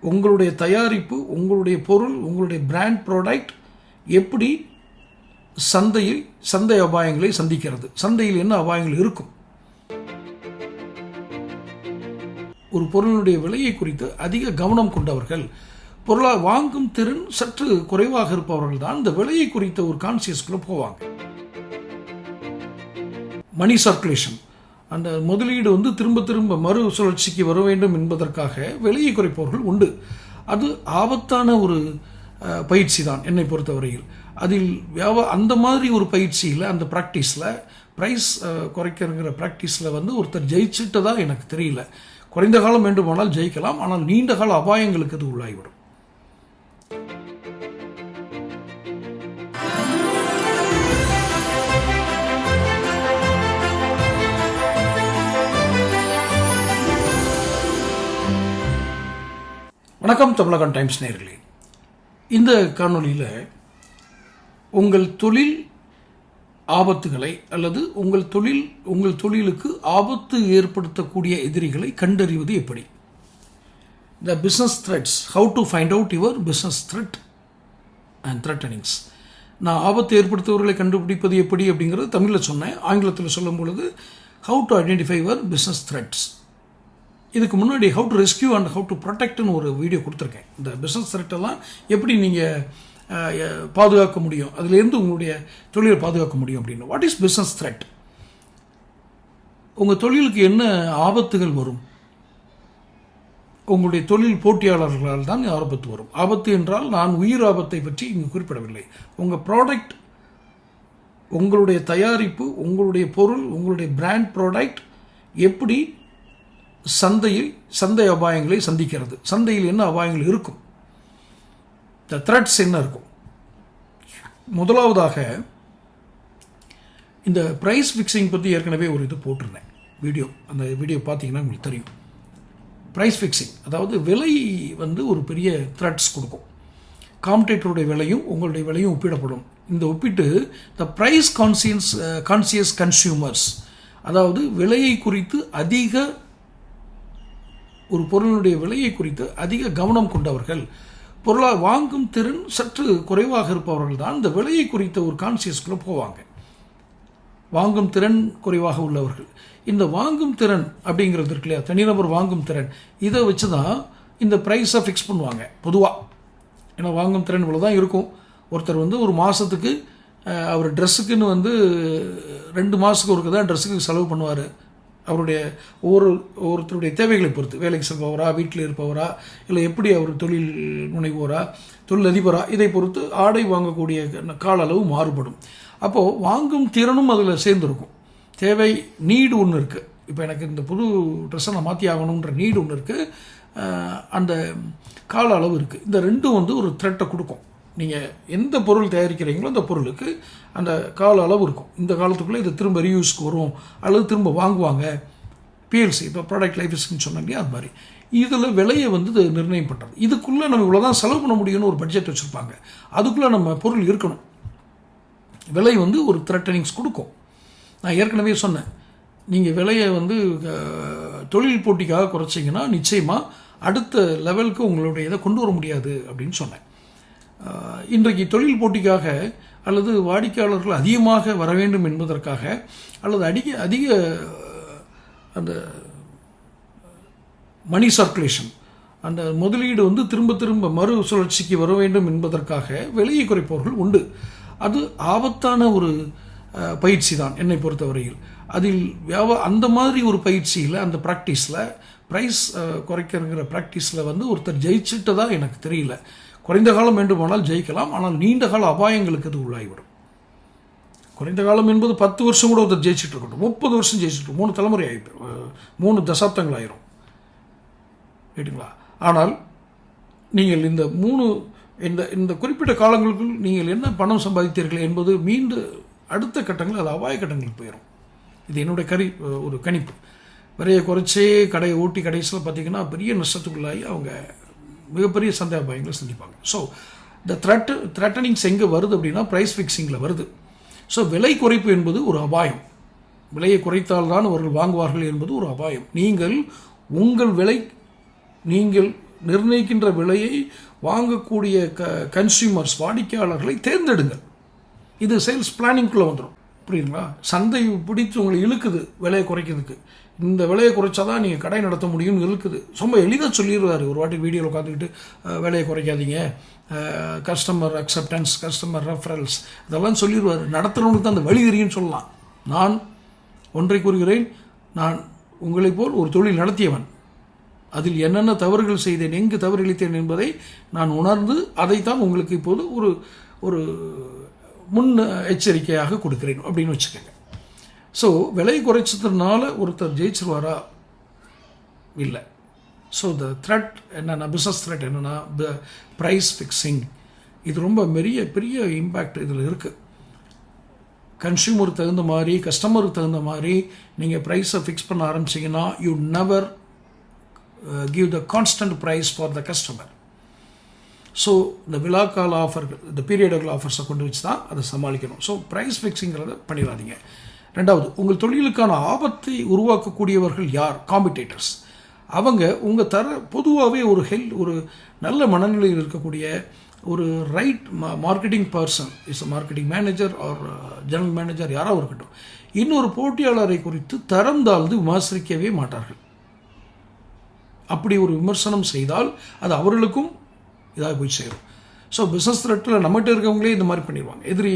உங்களுடைய தயாரிப்பு உங்களுடைய பொருள் உங்களுடைய பிராண்ட் ப்ராடக்ட் எப்படி சந்தையில் சந்தை அபாயங்களை சந்திக்கிறது. சந்தையில் என்ன அபாயங்கள் இருக்கும்? ஒரு பொருளுடைய விலையை குறித்து அதிக கவனம் கொண்டவர்கள் பொருளா வாங்கும் திறன் சற்று குறைவாக இருப்பவர்கள் தான் இந்த விலையை குறித்த ஒரு கான்சியஸ்குள்ள போவாங்க. மணி சர்க்குலேஷன் அந்த முதலீடு வந்து திரும்ப திரும்ப மறு சுழற்சிக்கு வர வேண்டும் என்பதற்காக விலையை குறைப்பவர்கள் உண்டு. அது ஆபத்தான ஒரு பயிற்சி தான் என்னை பொறுத்தவரையில். அதில் வியாபா அந்த மாதிரி ஒரு பயிற்சியில் அந்த ப்ராக்டிஸில் ப்ரைஸ் குறைக்கிறங்கிற ப்ராக்டிஸில் வந்து ஒருத்தர் ஜெயிச்சுட்டதா எனக்கு தெரியல. குறைந்த காலம் வேண்டுமானால் ஜெயிக்கலாம் ஆனால் நீண்ட கால அபாயங்களுக்கு அது உள்ளாகிவிடும். வணக்கம் தமிழகம் டைம்ஸ் நேர்களே. இந்த காணொளியில் உங்கள் தொழில் ஆபத்துகளை அல்லது உங்கள் தொழில் உங்கள் தொழிலுக்கு ஆபத்து ஏற்படுத்தக்கூடிய எதிரிகளை கண்டறிவது எப்படி? The business threats how to find out your business threat and threatenings நான் ஆபத்து ஏற்படுத்துபவர்களை கண்டுபிடிப்பது எப்படி அப்படிங்கிறது தமிழில் சொன்னேன். ஆங்கிலத்தில் சொல்லும் பொழுது how to identify your business threats இதுக்கு முன்னாடி how to rescue and how to ப்ரொடெக்ட்னு ஒரு வீடியோ கொடுத்துருக்கேன். இந்த பிஸ்னஸ் த்ரெட்டெல்லாம் எப்படி நீங்கள் பாதுகாக்க முடியும்? அதுலேருந்து உங்களுடைய தொழிலை பாதுகாக்க முடியும் அப்படின்னு. வாட் இஸ் பிஸ்னஸ் த்ரெட் உங்கள் தொழிலுக்கு என்ன ஆபத்துகள் வரும்? உங்களுடைய தொழில் போட்டியாளர்களால் தான் ஆபத்து வரும். ஆபத்து என்றால் நான் உயிர் ஆபத்தை பற்றி இங்கு குறிப்பிடவில்லை. உங்கள் ப்ராடக்ட் உங்களுடைய தயாரிப்பு உங்களுடைய பொருள் உங்களுடைய பிராண்ட் ப்ராடக்ட் எப்படி சந்தையில் சந்தை அபாயங்களை சந்திக்கிறது. சந்தையில் என்ன அபாயங்கள் இருக்கும்? த த்ரெட்ஸ் என்ன இருக்கும்? முதலாவதாக இந்த ப்ரைஸ் ஃபிக்ஸிங் பற்றி ஏற்கனவே ஒரு இது போட்டிருந்தேன். வீடியோ அந்த வீடியோ பார்த்தீங்கன்னா உங்களுக்கு தெரியும். ப்ரைஸ் ஃபிக்ஸிங் அதாவது விலை வந்து ஒரு பெரிய த்ரெட்ஸ் கொடுக்கும். காம்படேட்டருடைய விலையும் உங்களுடைய விலையும் ஒப்பிடப்படும். இந்த ஒப்பிட்டு the price conscience conscious consumers அதாவது விலையை குறித்து அதிக ஒரு பொருளினுடைய விலையை குறித்து அதிக கவனம் கொண்டவர்கள். பொருளா வாங்கும் திறன் சற்று குறைவாக இருப்பவர்கள் தான் இந்த விலையை குறித்த ஒரு கான்சியஸ்குள்ளே போவாங்க. வாங்கும் திறன் குறைவாக உள்ளவர்கள். இந்த வாங்கும் திறன் அப்படிங்கிறது இருக்கு இல்லையா? தனிநபர் வாங்கும் திறன். இதை வச்சு தான் இந்த ப்ரைஸை ஃபிக்ஸ் பண்ணுவாங்க பொதுவாக ஏன்னா வாங்கும் திறன் இவ்வளோ தான் இருக்கும். ஒருத்தர் வந்து ஒரு மாதத்துக்கு அவர் ட்ரெஸ்ஸுக்குன்னு வந்து ரெண்டு மாதத்துக்கு ஒருக்க தான் ட்ரெஸ்ஸுக்கு செலவு பண்ணுவார். அவருடைய ஒவ்வொரு ஒவ்வொருத்தருடைய தேவைகளை பொறுத்து வேலைக்கு செல்பவரா வீட்டில் இருப்பவரா இல்லை எப்படி அவர் தொழில் முனைவோரா தொழிலதிபரா இதை பொறுத்து ஆடை வாங்கக்கூடிய கால அளவு மாறுபடும். அப்போது வாங்கும் திறனும் அதில் சேர்ந்துருக்கும். தேவை நீடு ஒன்று இருக்குது இப்போ எனக்கு இந்த புது ட்ரெஸ்ஸை நான் மாற்றி ஆகணுன்ற நீடு ஒன்று இருக்குது அந்த கால அளவு இருக்குது இந்த ரெண்டும் வந்து ஒரு த்ரெட்டை கொடுக்கும். நீங்கள் எந்த பொருள் தயாரிக்கிறீங்களோ அந்த பொருளுக்கு அந்த கால அளவு இருக்கும். இந்த காலத்துக்குள்ளே இது திரும்ப ரீயூஸ்க்கு வரும். அல்லது திரும்ப வாங்குவாங்க. பிஎல்சி இப்போ ப்ராடக்ட் லைஃப் ரிஸ்க்னு சொன்னாங்க அது மாதிரி. இதில் விலையை வந்து நிர்ணயம் பண்ணுறது இதுக்குள்ளே நம்ம இவ்வளோ தான் செலவு பண்ண முடியும்னு ஒரு பட்ஜெட் வச்சுருப்பாங்க. அதுக்குள்ளே நம்ம பொருள் இருக்கணும். விலை வந்து ஒரு த்ரெட்டனிங்ஸ் கொடுக்கும். நான் ஏற்கனவே சொன்னேன். நீங்கள் விலையை வந்து தொழில் போட்டிக்காக குறைச்சிங்கன்னா நிச்சயமாக அடுத்த லெவலுக்கு உங்களுடைய இதை கொண்டு வர முடியாது அப்படின்னு சொன்னேன். இன்றைக்கு தொழில் போட்டிக்காக அல்லது வாடிக்கையாளர்கள் அதிகமாக வர வேண்டும் என்பதற்காக அல்லது அதிக அதிக அந்த மணி சர்க்குலேஷன் அந்த முதலீடு வந்து திரும்ப திரும்ப மறு சுழற்சிக்கு வர வேண்டும் என்பதற்காக விலையை குறைப்பவர்கள் உண்டு. அது ஆபத்தான ஒரு பயிற்சி தான் என்னை பொறுத்தவரையில். அதில் வியாபா அந்த மாதிரி ஒரு பயிற்சியில் அந்த ப்ராக்டிஸில் ப்ரைஸ் குறைக்கிறங்கிற ப்ராக்டிஸில் வந்து ஒருத்தர் ஜெயிச்சுட்டதா எனக்கு தெரியல. குறைந்த காலம் வேண்டுமானால் ஜெயிக்கலாம் ஆனால் நீண்ட கால அபாயங்களுக்கு அது உள்ளாகிவிடும். குறைந்த காலம் என்பது பத்து வருஷம் கூட ஒருத்தர் ஜெயிச்சுட்டு இருக்கட்டும். முப்பது வருஷம் ஜெயிச்சுட்டு மூணு தலைமுறை ஆகிடும் மூணு தசாப்தங்கள் ஆயிரும். ரைட்டுங்களா ஆனால் நீங்கள் இந்த மூணு இந்த இந்த குறிப்பிட்ட காலங்களுக்குள் நீங்கள் என்ன பணம் சம்பாதித்தீர்கள் என்பது மீண்டு அடுத்த கட்டங்கள் அது அபாய கட்டங்களுக்கு போயிடும் இது என்னுடைய கறி ஒரு கணிப்பு. விலையை குறைச்சே கடையை ஓட்டி கடைசியில் பார்த்தீங்கன்னா பெரிய நஷ்டத்துக்குள்ளாகி அவங்க மிகப்பெரிய சந்தை அபாயங்களை சந்திப்பாங்க. ஸோ இந்த த்ரெட் த்ரெட்டனிங்ஸ் எங்கே வருது அப்படின்னா ப்ரைஸ் ஃபிக்ஸிங்கில் வருது. ஸோ விலை குறைப்பு என்பது ஒரு அபாயம். விலையை குறைத்தால்தான் அவர்கள் வாங்குவார்கள் என்பது ஒரு அபாயம். நீங்கள் உங்கள் விலை நீங்கள் நிர்ணயிக்கின்ற விலையை வாங்கக்கூடிய க கன்சியூமர்ஸ் வாடிக்கையாளர்களை தேர்ந்தெடுங்கள். இது சேல்ஸ் பிளானிங்குள்ளே வந்துடும் புரியுதுங்களா? சந்தை பிடித்து உங்களை இழுக்குது விலையை குறைக்கிறதுக்கு. இந்த விலையை குறைச்சா தான் நீங்கள் கடை நடத்த முடியும்னு இருக்குது ரொம்ப எளிதாக சொல்லிடுவார் ஒரு வாட்டி வீடியோவில் உட்காந்துக்கிட்டு விலையை குறைக்காதீங்க. கஸ்டமர் அக்செப்டன்ஸ் கஸ்டமர் ரெஃபரன்ஸ் இதெல்லாம் சொல்லிடுவார். நடத்துகிறவங்களுக்கு தான் அந்த வழி தெரியும்னு சொல்லலாம். நான் ஒன்றை கூறுகிறேன். நான் உங்களைப் போல் ஒரு தொழில் நடத்தியவன். அதில் என்னென்ன தவறுகள் செய்தேன் எங்கு தவறு இழைத்தேன் என்பதை நான் உணர்ந்து அதைத்தான் உங்களுக்கு இப்போது ஒரு ஒரு முன் எச்சரிக்கையாக கொடுக்கிறேன். அப்படின்னு வச்சுக்கோங்க. ஸோ விலை குறைச்சதுனால ஒருத்தர் ஜெயிச்சிருவாரா? இல்லை. ஸோ த த்ரெட் என்னென்னா பிஸ்னஸ் த்ரெட் என்னென்னா ப்ரைஸ் ஃபிக்ஸிங் இது ரொம்ப பெரிய பெரிய இம்பேக்ட் இதில் இருக்குது கன்சியூமருக்கு தகுந்த மாதிரி கஸ்டமருக்கு தகுந்த மாதிரி நீங்கள் ப்ரைஸை ஃபிக்ஸ் பண்ண ஆரம்பிச்சிங்கன்னா you never give the constant price for the customer so இந்த விழாக்கால ஆஃபர்கள் இந்த பீரியடல் ஆஃபர்ஸை கொண்டு வச்சு தான் அதை சமாளிக்கணும். ஸோ ப்ரைஸ் ஃபிக்ஸிங்கிறத பண்ணிடாதீங்க. ரெண்டாவது உங்கள் தொழிலுக்கான ஆபத்தை உருவாக்கக்கூடியவர்கள் யார்? காம்படேட்டர்ஸ் அவங்க உங்கள் தர பொதுவாகவே ஒரு ஹெல் ஒரு நல்ல மனநிலையில் இருக்கக்கூடிய ஒரு right marketing person is marketing manager or general manager யாராக இருக்கட்டும் இன்னொரு போட்டியாளரை குறித்து தரம் தாழ்ந்து விமர்சிக்கவே மாட்டார்கள். அப்படி ஒரு விமர்சனம் செய்தால் அது அவர்களுக்கும் இதாக போய் சேரும். ஸோ பிஸ்னஸ் த்ரெட்டில் நம்மகிட்ட இருக்கவங்களே இந்த மாதிரி பண்ணிடுவாங்க. எதிரி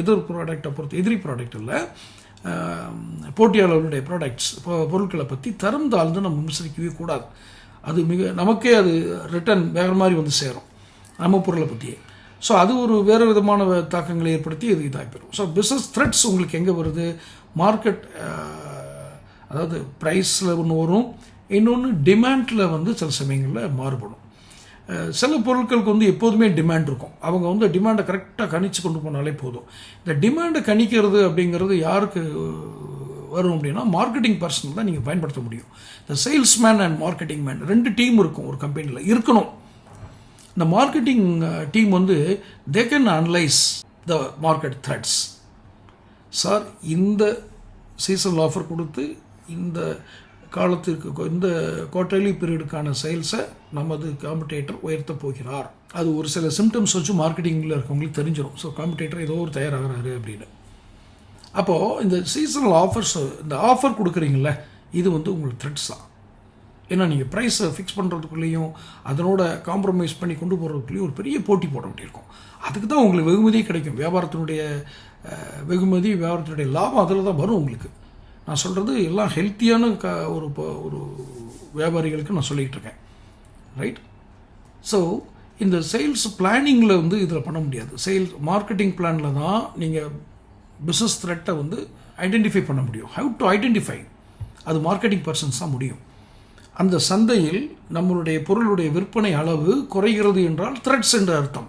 எதிர் ப்ராடக்டை பொறுத்து எதிரி ப்ராடக்ட் இல்லை. போட்டியாளர்களுடைய ப்ராடக்ட்ஸ் பொருட்களை பற்றி தரம் தாழ்ந்து நம்ம விமர்சிக்கவே கூடாது. அது மிக நமக்கே அது ரிட்டர்ன் வேறு மாதிரி வந்து சேரும். நம்ம பொருளை பற்றியே ஸோ அது ஒரு வேறு விதமான தாக்கங்களை ஏற்படுத்தி இது இதாக போயிடும் ஸோ பிஸ்னஸ் த்ரெட்ஸ் உங்களுக்கு எங்கே வருது? மார்க்கெட் அதாவது ப்ரைஸில் ஒன்று வரும். இன்னொன்று டிமாண்டில் வந்து சில சமயங்களில் மாறுபடும். சில பொருட்களுக்கு வந்து எப்போதுமே டிமாண்ட் இருக்கும். அவங்க வந்து டிமாண்டை கரெக்டாக கணிச்சு கொண்டு போனாலே போதும். இந்த டிமாண்டை கணிக்கிறது அப்படிங்கிறது யாருக்கு வரும் அப்படின்னா மார்க்கெட்டிங் பர்சனல் தான் நீங்கள் பயன்படுத்த முடியும். இந்த சேல்ஸ்மேன் அண்ட் மார்க்கெட்டிங் மேன் ரெண்டு டீம் இருக்கும் ஒரு கம்பெனியில் இருக்கணும். இந்த மார்க்கெட்டிங் டீம் வந்து they can analyse the market threats sir இந்த சீசனல் ஆஃபர் கொடுத்து இந்த காலத்திற்கு இந்த குவார்டர்லி பீரியடுக்கான சேல்ஸை நமது காம்படேட்டர் உயர்த்த போகிறார். அது ஒரு சில சிம்டம்ஸ் வச்சு மார்க்கெட்டிங்கில் இருக்கவங்களுக்கு தெரிஞ்சிடும் ஸோ காம்படேட்டர் ஏதோ ஒரு தயாராகிறாரு அப்படின்னு. அப்போது இந்த சீசனல் ஆஃபர்ஸ் இந்த ஆஃபர் கொடுக்குறீங்கள இது வந்து உங்களுக்கு த்ரெட்ஸ் தான். ஏன்னா நீங்கள் ப்ரைஸை ஃபிக்ஸ் பண்ணுறதுக்குள்ளேயும் அதனோட காம்ப்ரமைஸ் பண்ணி கொண்டு போகிறதுக்குள்ளேயும் ஒரு பெரிய போட்டி போட வேண்டியிருக்கும். அதுக்கு தான் உங்களுக்கு வெகுமதியே கிடைக்கும். வியாபாரத்தினுடைய வெகுமதி வியாபாரத்தினுடைய லாபம் அதில் தான் வரும் உங்களுக்கு. நான் சொல்கிறது எல்லாம் ஹெல்த்தியான க ஒரு ப- ஒரு வியாபாரிகளுக்கு நான் சொல்லிகிட்டு இருக்கேன். ரைட் ஸோ இந்த சேல்ஸ் பிளானிங்கில் வந்து இதில் பண்ண முடியாது. சேல்ஸ் மார்க்கெட்டிங் பிளானில் தான் நீங்கள் பிஸ்னஸ் த்ரெட்டை வந்து ஐடென்டிஃபை பண்ண முடியும். ஹவ் டு ஐடென்டிஃபை அது மார்க்கெட்டிங் பர்சன்ஸ் தான் முடியும். அந்த சந்தையில் நம்மளுடைய பொருளுடைய விற்பனை அளவு குறைகிறது என்றால் த்ரெட்ஸ் என்று அர்த்தம்.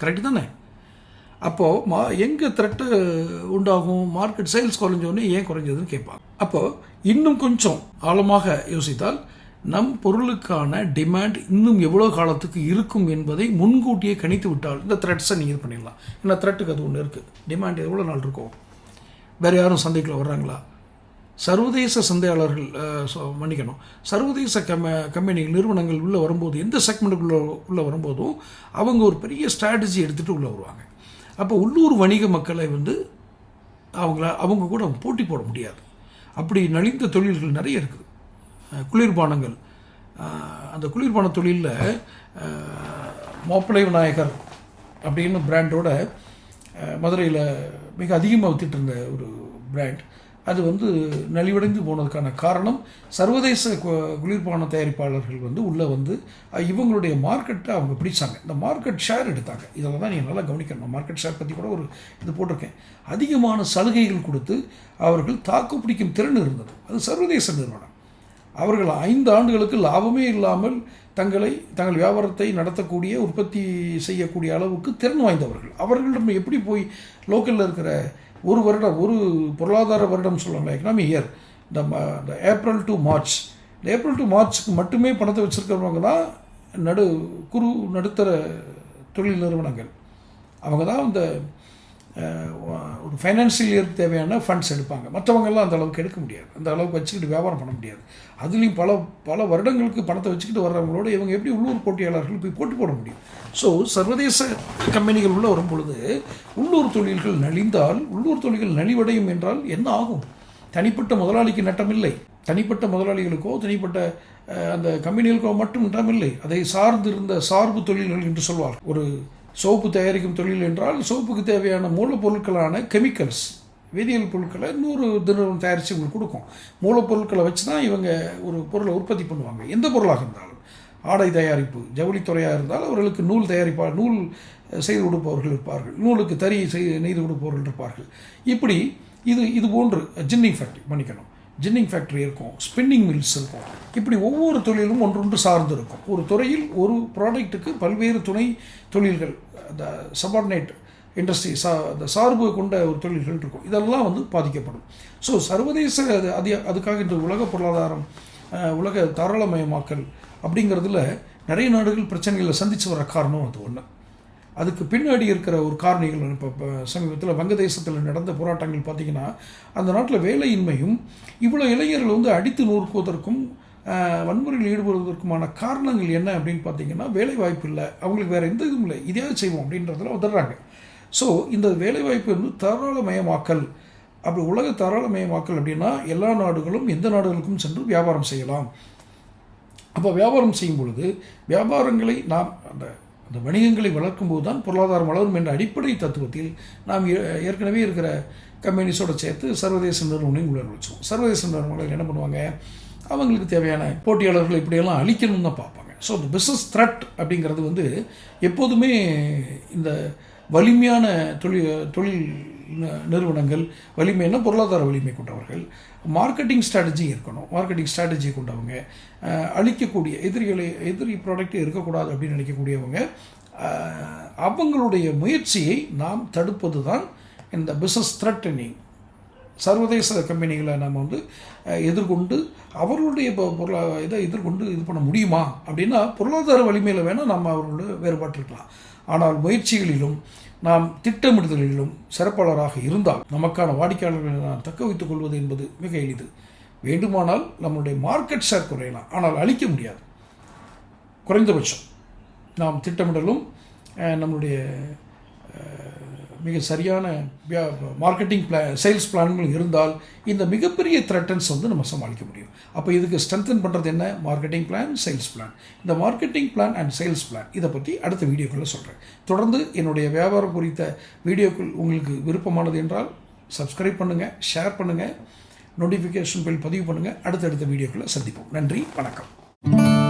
கரெக்ட் தானே? அப்போது மா எங்கே த்ரெட்டு உண்டாகும்? மார்க்கெட் சேல்ஸ் குறைஞ்சோடனே ஏன் குறைஞ்சதுன்னு கேட்பாங்க. அப்போது இன்னும் கொஞ்சம் ஆழமாக யோசித்தால் நம் பொருளுக்கான டிமாண்ட் இன்னும் எவ்வளோ காலத்துக்கு இருக்கும் என்பதை முன்கூட்டியே கணித்து விட்டால் இந்த த்ரெட்ஸை நீங்கள் இது பண்ணிடலாம். ஏன்னா த்ரெட்டுக்கு அது ஒன்று இருக்குது டிமாண்ட் எவ்வளோ நாள் இருக்கும் வேறு யாரும் சந்தைக்குள்ளே வர்றாங்களா? சர்வதேச சந்தையாளர்கள் மன்னிக்கணும். சர்வதேச கம கம்பெனிகள் நிறுவனங்கள் உள்ளே வரும்போது எந்த செக்மெண்ட்டுக்குள்ளே உள்ளே வரும்போதும் அவங்க ஒரு பெரிய ஸ்ட்ராட்டஜி எடுத்துகிட்டு உள்ளே வருவாங்க. அப்போ உள்ளூர் வணிக மக்களை வந்து அவங்கள அவங்க கூட போட்டி போட முடியாது. அப்படி நலிந்த தொழில்கள் நிறைய இருக்குது. குளிர்பானங்கள். அந்த குளிர்பான தொழிலில் மாப்பிள்ளை விநாயகர் அப்படின்னு பிராண்டோட மதுரையில் மிக அதிகமாக வித்துட்டு இருந்த ஒரு பிராண்ட் அது வந்து நலிவடைந்து போனதுக்கான காரணம் சர்வதேச கு- குளிர்பான தயாரிப்பாளர்கள் வந்து உள்ளே வந்து இவங்களுடைய மார்க்கெட்டை அவங்க பிடிச்சாங்க. இந்த மார்க்கெட் ஷேர் எடுத்தாங்க. இதில் தான் நீங்கள் நல்லா கவனிக்கணும். மார்க்கெட் ஷேர் பற்றி கூட ஒரு இது போட்டிருக்கேன். அதிகமான சலுகைகள் கொடுத்து அவர்கள் தாக்கு பிடிக்கும் திறன் இருந்தது. அது சர்வதேச நிறுவனம். அவர்கள் ஐந்து ஆண்டுகளுக்கு லாபமே இல்லாமல் தங்களை தங்கள் வியாபாரத்தை நடத்தக்கூடிய உற்பத்தி செய்யக்கூடிய அளவுக்கு திறன் வாய்ந்தவர்கள். அவர்களிடம் எப்படி போய் லோக்கலில் இருக்கிற ஒரு வருடம் ஒரு பொருளாதார வருடம் சொல்லுவாங்க எக்கனாமி இயர் இந்த இந்த ஏப்ரல் டு மார்ச் இந்த ஏப்ரல் டு மார்ச்சுக்கு மட்டுமே பணத்தை வச்சுருக்கிறவங்க தான் நடு குறு நடுத்தர தொழில் நிறுவனங்கள். அவங்க தான் இந்த ஒரு ஃபைனான்சியல் இயருக்கு தேவையான ஃபண்ட்ஸ் எடுப்பாங்க. மற்றவங்கெல்லாம் அந்த அளவுக்கு எடுக்க முடியாது. அந்த அளவுக்கு வச்சுக்கிட்டு வியாபாரம் பண்ண முடியாது. அதுலேயும் பல பல வருடங்களுக்கு பணத்தை வச்சுக்கிட்டு வர்றவங்களோட இவங்க எப்படி உள்ளூர் போட்டியாளர்கள் போய் போட்டி போட முடியும்? ஸோ சர்வதேச கம்பெனிகள் உள்ள வரும் பொழுது உள்ளூர் தொழில்கள் நலிந்தால் உள்ளூர் தொழில்கள் நலிவடையும் என்றால் என்ன ஆகும்? தனிப்பட்ட முதலாளிக்கு நட்டமில்லை. தனிப்பட்ட முதலாளிகளுக்கோ தனிப்பட்ட அந்த கம்பெனிகளுக்கோ மட்டும் நட்டமில்லை. அதை சார்ந்திருந்த சார்பு தொழில்கள் என்று சொல்வார் ஒரு சோப்பு தயாரிக்கும் தொழில் என்றால் சோப்புக்கு தேவையான மூலப்பொருட்களான கெமிக்கல்ஸ் வேதியியல் பொருட்களை நூறு தினம் தயாரித்து உங்களுக்கு கொடுக்கும். மூலப்பொருட்களை வச்சு தான் இவங்க ஒரு பொருளை உற்பத்தி பண்ணுவாங்க. எந்த பொருளாக இருந்தாலும். ஆடை தயாரிப்பு ஜவுளித்துறையாக இருந்தால் அவர்களுக்கு நூல் தயாரிப்பார் நூல் செய்து கொடுப்பவர்கள் இருப்பார்கள். நூலுக்கு தறி செய்து நெய்து கொடுப்பவர்கள் இருப்பார்கள். இப்படி இது இது போன்று ஜின்னிங் ஃபேக்ட்ரி மன்னிக்கணும் ஜின்னிங் ஃபேக்ட்ரி இருக்கும் ஸ்பின்னிங் மில்ஸ் இருக்கும். இப்படி ஒவ்வொரு தொழிலும் ஒன்றொன்று சார்ந்து இருக்கும். ஒரு துறையில் ஒரு ப்ராடக்ட்டுக்கு பல்வேறு துணை தொழில்கள் அந்த சபார்டினேட் இண்டஸ்ட்ரி சா அந்த சார்பு கொண்ட ஒரு தொழில்கள் இருக்கும். இதெல்லாம் வந்து பாதிக்கப்படும். ஸோ சர்வதேச அது அது அதுக்காக இந்த உலக பொருளாதாரம் உலக தாராளமயமாக்கல் அப்படிங்கிறதுல நிறைய நாடுகள் பிரச்சனைகளை சந்தித்து வர காரணம் அது ஒன்று அதுக்கு பின்னாடி இருக்கிற ஒரு காரணிகள் இப்போ சமீபத்தில் வங்கதேசத்தில் நடந்த போராட்டங்கள் பார்த்தீங்கன்னா அந்த நாட்டில் வேலையின்மையும் இவ்வளோ இளைஞர்கள் வந்து அடித்து நொறுக்குவதற்கும் வன்முறையில் ஈடுபடுவதற்குமான காரணங்கள் என்ன அப்படின்னு பார்த்தீங்கன்னா வேலை வாய்ப்பு இல்லை. அவங்களுக்கு வேறு எந்த இதுவும் இல்லை. இதையாவது செய்வோம் அப்படின்றதுல உதறாங்க. ஸோ இந்த வேலைவாய்ப்பு வந்து தாராளமயமாக்கல். அப்படி உலக தாராளமயமாக்கல் அப்படின்னா எல்லா நாடுகளும் எந்த நாடுகளுக்கும் சென்று வியாபாரம் செய்யலாம். அப்போ வியாபாரம் செய்யும் பொழுது வியாபாரங்களை நாம் அந்த அந்த வணிகங்களை வளர்க்கும் போது தான் பொருளாதாரம் வளரும் என்ற அடிப்படை தத்துவத்தில் நாம் ஏ- ஏற்கனவே இருக்கிற கம்பெனிஸோட சேர்த்து சர்வதேச நிறுவனங்களையும் உள்ள வச்சோம் சர்வதேச நிறுவனங்கள் என்ன பண்ணுவாங்க? அவங்களுக்கு தேவையான போட்டியாளர்களை இப்படியெல்லாம் அழிக்கணும்னு தான் பார்ப்பாங்க. ஸோ இந்த பிஸ்னஸ் த்ரெட் அப்படிங்கிறது வந்து எப்போதுமே இந்த வலிமையான தொழில் தொழில் நிறுவனங்கள் வலிமைன்னா பொருளாதார வலிமை கொண்டவர்கள். மார்க்கெட்டிங் ஸ்ட்ராட்டஜி இருக்கணும். மார்க்கெட்டிங் ஸ்ட்ராட்டஜி கொண்டவங்க. அழிக்கக்கூடிய எதிரிகளை எதிரி ப்ராடக்ட் இருக்கக்கூடாது அப்படின்னு நினைக்கக்கூடியவங்க அவங்களுடைய முயற்சியை நாம் தடுப்பது தான் இந்த பிஸ்னஸ் த்ரெட்டனிங் சர்வதேச கம்பெனிகளை நம்ம வந்து எதிர்கொண்டு அவர்களுடைய பொருளா இதை எதிர்கொண்டு இது பண்ண முடியுமா? அப்படின்னா பொருளாதார வலிமையில் வேணால் நம்ம அவர்களோட வேறுபாட்டு இருக்கலாம் ஆனால் முயற்சிகளிலும் நாம் திட்டமிடுதலிலும் சிறப்பாளராக இருந்தால் நமக்கான வாடிக்கையாளர்களை நாம் தக்க வைத்துக் கொள்வது என்பது மிக எளிது. வேண்டுமானால் நம்மளுடைய மார்க்கெட் ஷேர் குறையலாம். ஆனால் அழிக்க முடியாது. குறைந்தபட்சம் நாம் திட்டமிடலும் நம்மளுடைய மிக சரியான மார்க்கெட்டிங் பிளா சேல்ஸ் பிளான்கள் இருந்தால் இந்த மிகப்பெரிய த்ரெட்டன்ஸ் வந்து நம்ம சமாளிக்க முடியும். அப்போ இதுக்கு ஸ்ட்ரென்தன் பண்ணுறது என்ன? மார்க்கெட்டிங் பிளான் சேல்ஸ் பிளான் இந்த marketing plan and sales plan இதை பற்றி அடுத்த வீடியோக்களில் சொல்கிறேன் தொடர்ந்து என்னுடைய வியாபாரம் குறித்த வீடியோக்கள் உங்களுக்கு விருப்பமானது என்றால் சப்ஸ்கிரைப் பண்ணுங்கள் ஷேர் பண்ணுங்கள் நோட்டிஃபிகேஷன் பில் பதிவு பண்ணுங்கள் அடுத்தடுத்த வீடியோக்களை சந்திப்போம். நன்றி வணக்கம்.